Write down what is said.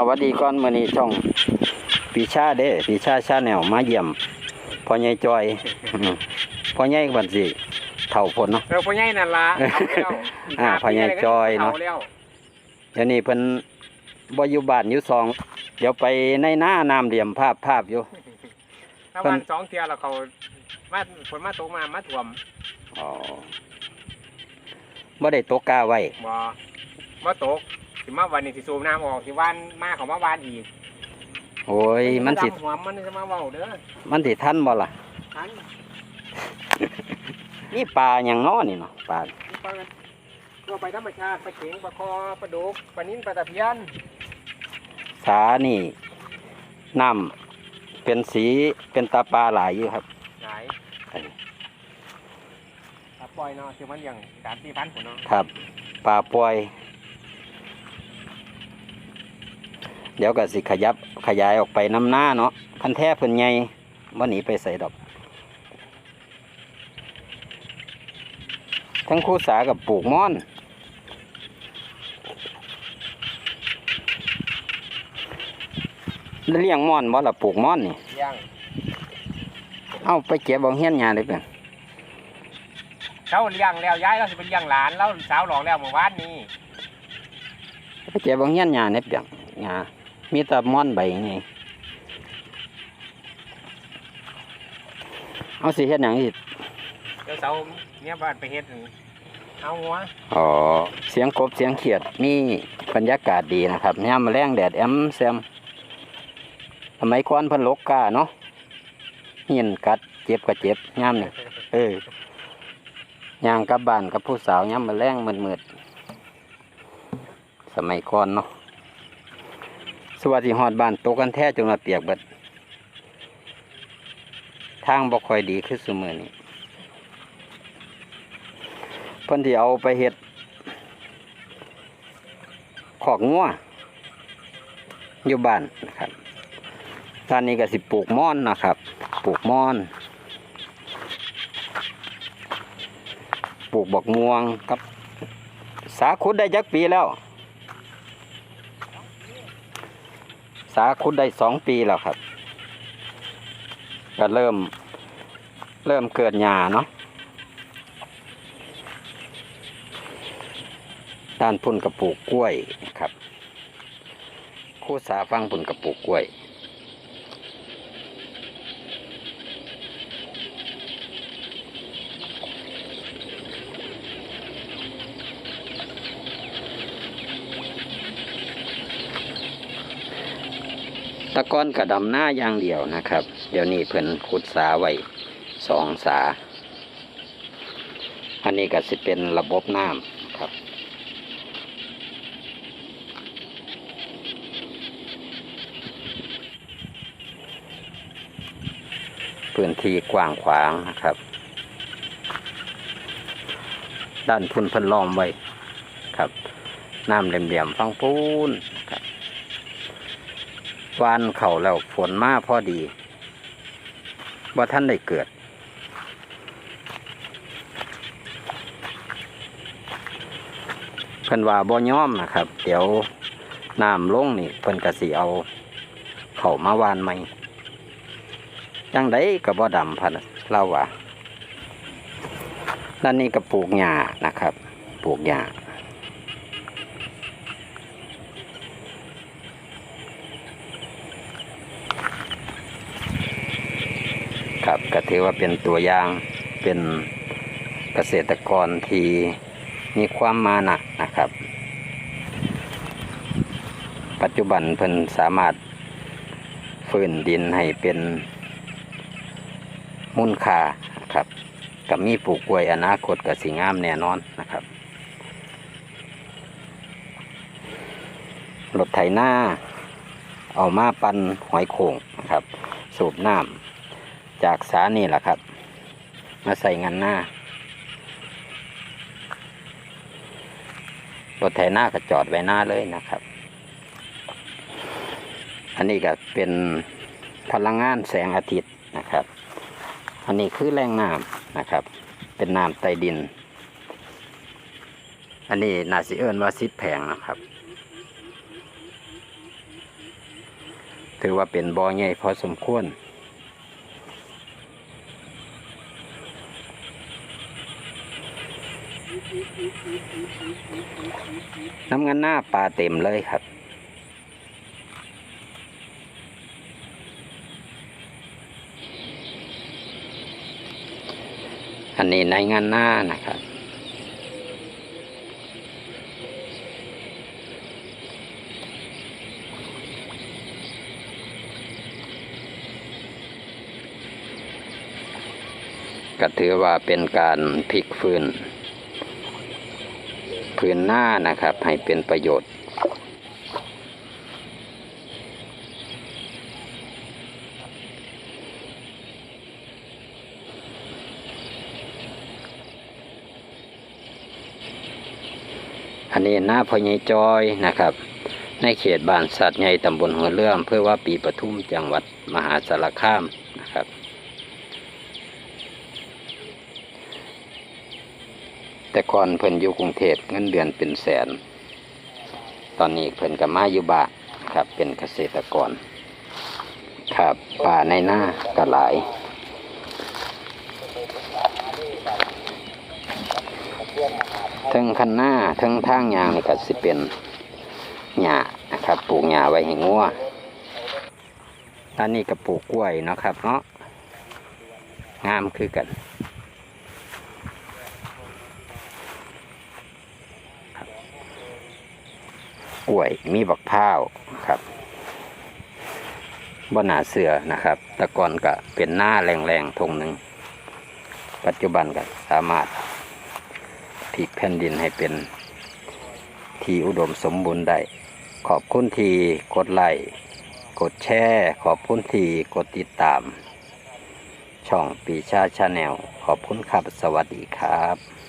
เอาหวัดดีก่อนมื้อนี้ช่องปีชาเด้ปีชาชาแนวมาเยี่ยมพ่อใหญ่จอยอืมพ่อใหญ่บัดสิเฒ่าพ้นเนาะเออพ่อใหญ่นั่นล่ะเอาแล้วอ่าพ่อใหญ่จอยเนาะเอาแล้วเดี๋ยวนี้เพิ่นบ่อยู่บ้านอยู่ซอง เดี๋ยวไปในหน้าน้ำเหลี่ยมภาพภาพอยู่ถ้าเพิ่นวันสองเที่ยแล้วเขามาฝนมาตกมามาท่วมอ๋อบ่ได้ตกกาไว้บ่มาตก สิมาวันนี้สิสูบน้ำออกสิวานมาเขามาวานอีกโอ้ยมันสิดำหัวมันจะมาเว้าเด้อมันสิทันบ่ล่ะ ทันนี่ปลาหยังน้อนี่เนาะปลาปลาก็ไปธรรมชาติปลาเข็งปลาคอปลาดุกปลานิ้นปลาตะเพียนสานี่น้ำเป็นสีเป็นตาปลาหลายอยู่ครับไหนปลาปล่อยเนาะคือมันอย่างการที่พันผลเนาะครับปลาปล่อย เดี๋ยวก็สิขยับขยายออกไปน้ำหน้าเนาะคันแท้เพิ่นใหญ่บ่หนีไปใส่ดอก ทั้งคู่สากับปลูกม่อนเลี้ยงม่อนบ่ล่ะปลูกม่อนนี่ย่างเอาไปเก็บบ่เฮียนหญ้าได้เพิ่นเขาเลี้ยงแล้วย้ายเราสิเป็นเลี้ยงหลานแล้วสาวหลอกแล้วเมื่อวานนี้ไปเก็บบ่เฮียนหญ้าได้เปียงหญ้า มีแต่ม่อนใบนี่เอาสิเฮ็ดหยังอีกเดี๋ยวเสาเนี่ยบ้านไปเฮ็ดเอาหัวอ๋อเสียงกบเสียงเขียดมีบรรยากาศดีนะครับยามมาแรงแดดแอมแซมสมัยก่อนเพิ่นลกกาเนาะเหียนกัดเจ็บก็เจ็บยามนี่เออย่างกลับบ้านกับผู้สาวยามมาแรงมืดๆสมัยก่อนเนาะ สวัสดีฮอดบ้านตกกันแท้จนมาเปียกเบิดทางบ่ค่อยดีคือซุมื้อนี้เพิ่นที่เอาไปเฮ็ดขอกงัวอยู่บ้านนะครับตอนนี้ก็สิปลูกม่อนนะครับ ปลูกม่อน ปลูกบักม่วงกับ สาคุดได้จักปีแล้วาคุดได้สองปีแล้วครับ ก็เริ่ม เริ่มเกิดหญ้าเนาะด้านพุ่นกระปูกกล้วยครับ คู่สาฟังพุ่นกระปูกกล้วย ตะกอนกระดำหน้าอย่างเดียวนะครับ เดี๋ยวนี้เพิ่นขุดสาไว้สองสา อันนี้ก็สิเป็นระบบน้ำครับ พื้นที่กว้างขวางนะครับ ด้านพุ่นเพิ่นล้อมไว้ครับ น้ำเหลี่ยมๆฟังปูน วานเข่าแล้วฝนมาพอดีว่าท่านได้เกิด เพิ่นว่าบ่ย้อมนะครับ เดี๋ยวน้ำลงนี่เพิ่นกะสิเอา เข่ามาวานใหม่จังไดก็บ่ดำพันเล่าว่าด้านนี้ก็ปลูกหญ้านะครับ ปลูกหญ้า ครับก็ถือว่าเป็นตัวอย่างเป็นเกษตรกรที่มีความมานะนะครับ ปัจจุบันเพิ่นสามารถฟื้นดินให้เป็นมูลค่าครับกับมีปลูกกล้วยอนาคตกับสีงามแน่นอนนะครับรถไถหน้า เอามาปันหอยโข่งนะครับ สูบน้ำ จากสานี่แหละครับ มาใส่งานหน้ารถไถหน้าก็จอดไว้หน้าเลยนะครับ อันนี้ก็เป็นพลังงานแสงอาทิตย์นะครับ อันนี้คือแรงน้ำนะครับ เป็นน้ำใต้ดิน อันนี้นาสิเอิญว่าซิดแผงนะครับ ถือว่าเป็นบ่อใหญ่พอสมควร น้ำเงันหน้าปลาเต็มเลยครับ อันนี้ในงานหน้านะครับก็ถือว่าเป็นการพลิกฟื้น พื้นหน้านะครับ ให้เป็นประโยชน์ อันนี้หน้าพญายจอยนะครับ ในเขตบ้านสัตว์ใหญ่ตำบลหัวเรื่องเพื่อว่าปีปทุมจังหวัดมหาสารคาม แต่ก่อนเพิ่นอยู่กรุงเทพเงินเดือนเป็นแสน ตอนนี้เพิ่นกับมาอยู่บ้านครับ เป็นเกษตรกร ครับป่าในหน้าก็หลาย ทั้งคันหน้าทั้งทางยางนี่ก็สิเป็นหญ้านะครับ ปลูกหญ้าไว้ให้งัวอันนี้ก็ปลูกกล้วยนะครับเนาะงามคือกัน กล้วย มีบักพร้าวครับบนหนาเสือนะครับแต่ก่อนก็เป็นหน้าแรงๆทงหนึ่ง ปัจจุบันก็สามารถพลิกแผ่นดินให้เป็นที่อุดมสมบูรณ์ได้ ขอบคุณที่กดไลค์กดแชร์ขอบคุณที่กดติดตาม ช่องปีชาชาแนลขอบคุณครับ สวัสดีครับ